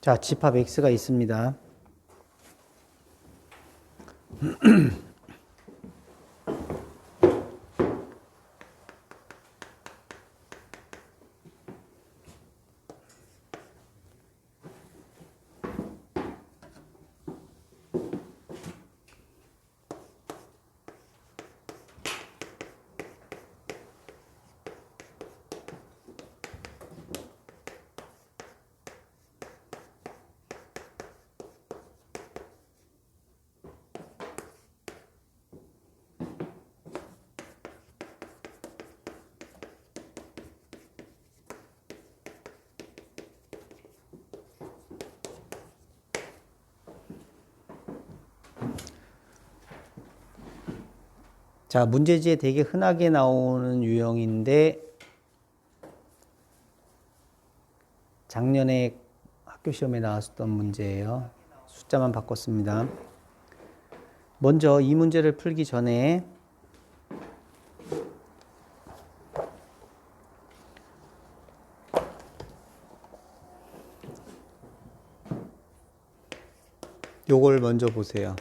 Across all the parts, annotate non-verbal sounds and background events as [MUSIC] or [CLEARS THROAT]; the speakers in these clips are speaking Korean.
자, 집합 x가 있습니다. [CLEARS THROAT] [CLEARS THROAT] 자, 문제지에 되게 흔하게 나오는 유형인데 작년에 학교 시험에 나왔었던 문제예요. 숫자만 바꿨습니다. 먼저 이 문제를 풀기 전에 요걸 먼저 보세요.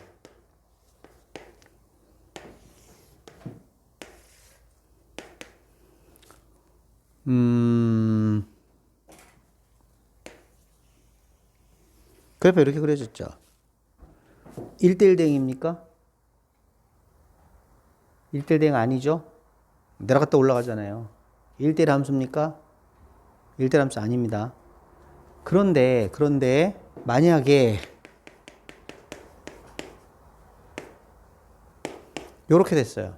그래프 이렇게 그려졌죠. 1대1 대응입니까? 1대1 대응 아니죠? 내려갔다 올라가잖아요. 1대1 함수입니까? 1대1 함수 아닙니다. 그런데, 그런데, 만약에, 요렇게 됐어요.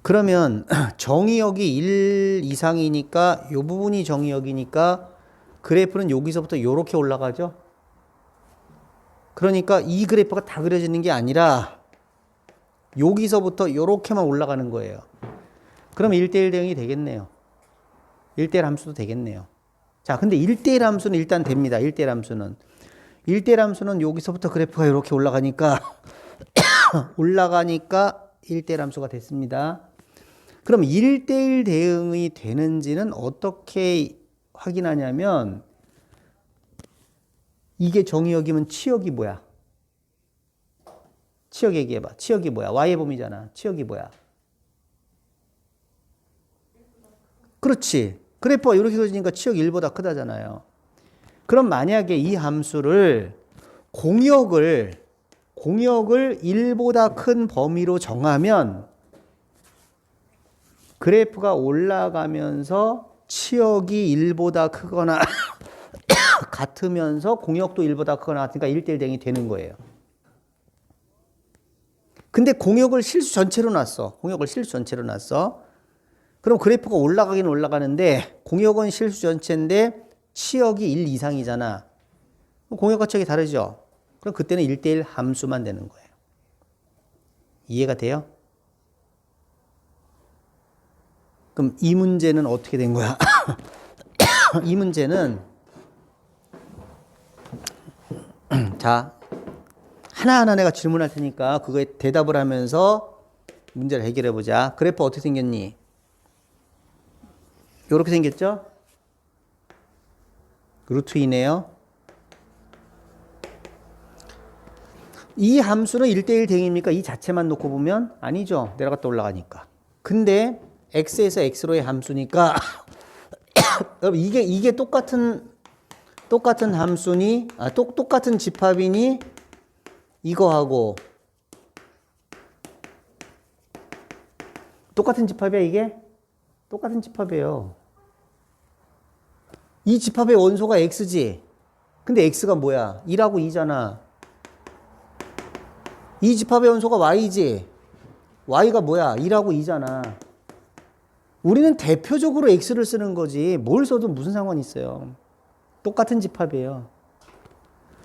그러면 [CLEARS THROAT] 정의역이 1 이상이니까 요 부분이 정의역이니까 그래프는 여기서부터 요렇게 올라가죠. 그러니까 이 그래프가 다 그려지는 게 아니라 여기서부터 요렇게만 올라가는 거예요. 그럼 1대1 대응이 되겠네요. 1대1 함수도 되겠네요. 자, 근데 1대1 함수는 일단 됩니다. 1대1 함수는. 1대1 함수는 여기서부터 그래프가 이렇게 올라가니까 [COUGHS] 올라가니까 1대1 함수가 됐습니다. 그럼 1대1 대응이 되는지는 어떻게 확인하냐면 이게 정의역이면 치역이 뭐야? 치역 얘기해봐. 치역이 뭐야? Y의 범위잖아. 치역이 뭐야? 그렇지. 그래프가 이렇게 그려지니까 치역 1보다 크다잖아요. 그럼 만약에 이 함수를 공역을 공역을 1보다 큰 범위로 정하면 그래프가 올라가면서 치역이 1보다 크거나 [LAUGHS] 같으면서 공역도 1보다 크거나 같으니까 1대1 대응이 되는 거예요. 근데 공역을 실수 전체로 놨어. 공역을 실수 전체로 놨어. 그럼 그래프가 올라가긴 올라가는데 공역은 실수 전체인데 치역이 1 이상이잖아. 공역과 치역이 다르죠? 그럼 그때는 1대1 함수만 되는 거예요. 이해가 돼요? 그럼 이 문제는 어떻게 된 거야? [COUGHS] 이 문제는 자 하나하나 내가 질문할 테니까 그거에 대답을 하면서 문제를 해결해 보자. 그래프 어떻게 생겼니? 이렇게 생겼죠? 루트 이네요. 이 함수는 1대1 대응입니까? 이 자체만 놓고 보면 아니죠. 내려갔다 올라가니까. 근데 x에서 x로의 함수니까 [COUGHS] 이게 이게 똑같은 똑같은 함수니 아, 똑, 똑같은 집합이니 이거하고 똑같은 집합이야 이게? 똑같은 집합이에요. 이 집합의 원소가 x지. 근데 x가 뭐야? 2라고 2잖아. 이 집합의 원소가 y지. y가 뭐야? 2라고 2잖아. 우리는 대표적으로 x를 쓰는 거지. 뭘 써도 무슨 상관이 있어요. 똑같은 집합이에요.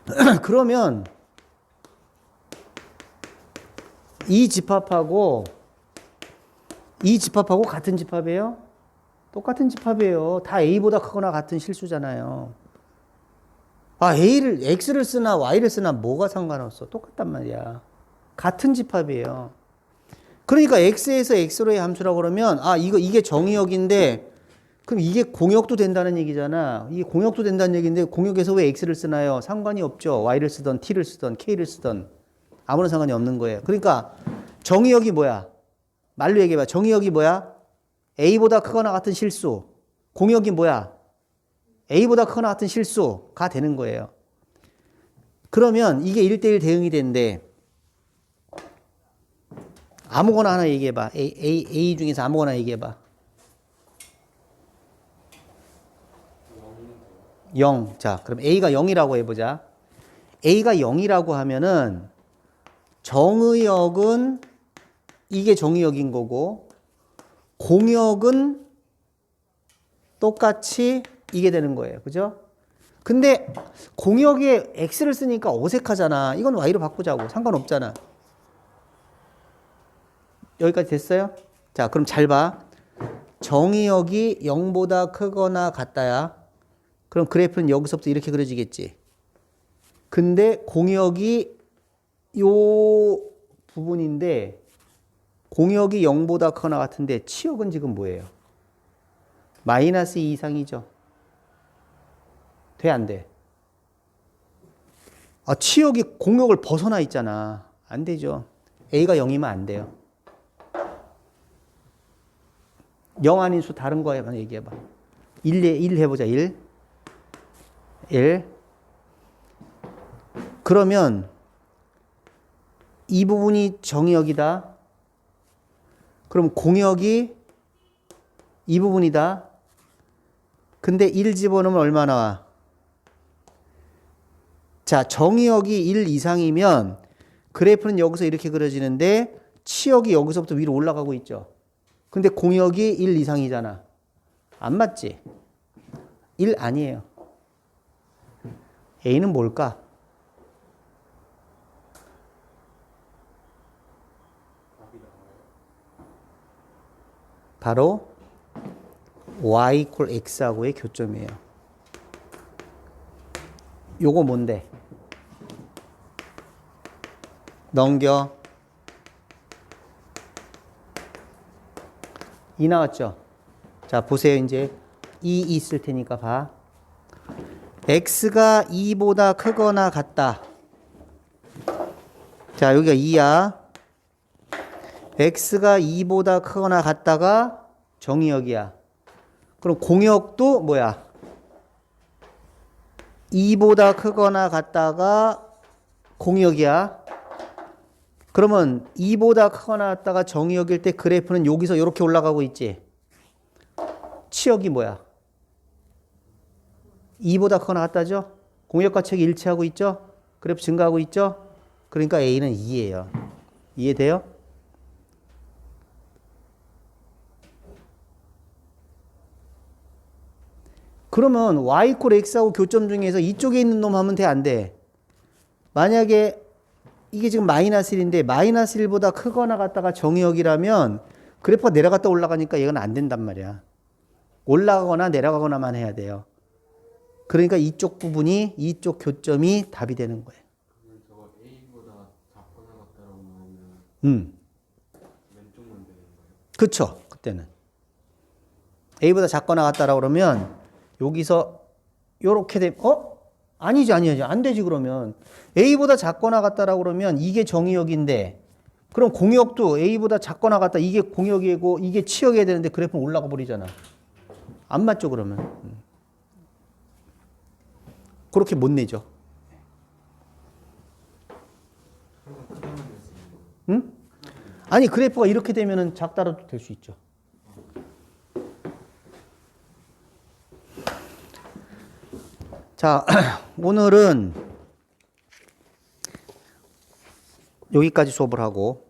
[CLEARS THROAT] 그러면 이 집합하고 이 집합하고 같은 집합이에요? 똑같은 집합이에요. 다 a보다 크거나 같은 실수잖아요. 아, a를 x를 쓰나 y를 쓰나 뭐가 상관없어. 똑같단 말이야. 같은 집합이에요. 그러니까 x에서 x로의 함수라고 그러면 아, 이거 이게 정의역인데 그럼 이게 공역도 된다는 얘기잖아. 이게 공역도 된다는 얘기인데 공역에서 왜 x를 쓰나요? 상관이 없죠. y를 쓰던 t를 쓰던 k를 쓰던 아무런 상관이 없는 거예요. 그러니까 정의역이 뭐야? 말로 얘기해봐. 정의역이 뭐야? a보다 크거나 같은 실수. 공역이 뭐야? a보다 크거나 같은 실수가 되는 거예요. 그러면 이게 1대1 대응이 되는데 아무거나 하나 얘기해봐. A, A, A 중에서 아무거나 얘기해봐. 0. 자, 그럼 A가 0이라고 해보자. A가 0이라고 하면은 정의역은 이게 정의역인 거고 공역은 똑같이 이게 되는 거예요. 그죠? 근데 공역에 X를 쓰니까 어색하잖아. 이건 Y로 바꾸자고. 상관없잖아. 여기까지 됐어요? 자, 그럼 잘 봐. 정의역이 0보다 크거나 같다야. 그럼 그래프는 여기서부터 이렇게 그려지겠지. 근데 공역이 요 부분인데 공역이 0보다 크거나 같은데 치역은 지금 뭐예요? 마이너스 2 이상이죠. 돼, 안 돼? 아, 치역이 공역을 벗어나 있잖아. 안 되죠. A가 0이면 안 돼요. 0 아닌 수 다른 거 해봐, 얘기해봐. 1, 1 해보자, 1. 1. 그러면 이 부분이 정의역이다. 그럼 공역이 이 부분이다. 근데 1 집어넣으면 얼마 나와? 자, 정의역이 1 이상이면 그래프는 여기서 이렇게 그려지는데 치역이 여기서부터 위로 올라가고 있죠. 근데 공역이 1 이상이잖아. 안 맞지? 1 아니에요. A는 뭘까? 바로 y equal x하고의 교점이에요. 요거 뭔데? 넘겨. 이 나왔죠? 자, 보세요. 이제 2 있을 테니까 봐. X가 2보다 크거나 같다. 자, 여기가 2야. x가 2보다 크거나 같다가 정의역이야. 그럼 공역도 뭐야? 2보다 크거나 같다가 공역이야. 그러면 2보다 크거나 같다가 정의역일 때 그래프는 여기서 이렇게 올라가고 있지. 치역이 뭐야? 2보다 크거나 같다죠? 공역과 치역이 일치하고 있죠? 그래프 증가하고 있죠? 그러니까 A는 2예요. 이해돼요? 그러면 y 콜 x하고 교점 중에서 이쪽에 있는 놈 하면 돼, 안 돼? 만약에 이게 지금 마이너스 1인데 마이너스 1보다 크거나 같다가 정의역이라면 그래프가 내려갔다 올라가니까 얘는 안 된단 말이야. 올라가거나 내려가거나만 해야 돼요. 그러니까 이쪽 부분이 이쪽 교점이 답이 되는 거예요. 음. 그쵸. 그때는. A보다 작거나 같다라고 그러면 여기서 요렇게 되 어? 아니지, 아니지. 안 되지, 그러면. A보다 작거나 같다라고 그러면 이게 정의역인데 그럼 공역도 A보다 작거나 같다. 이게 공역이고 이게 치역이어야 되는데 그래프는 올라가 버리잖아. 안 맞죠, 그러면. 음. 그렇게 못 내죠. 응? 아니, 그래프가 이렇게 되면은 작다라도 될 수 있죠. 자, [CLEARS THROAT] 오늘은 여기까지 수업을 하고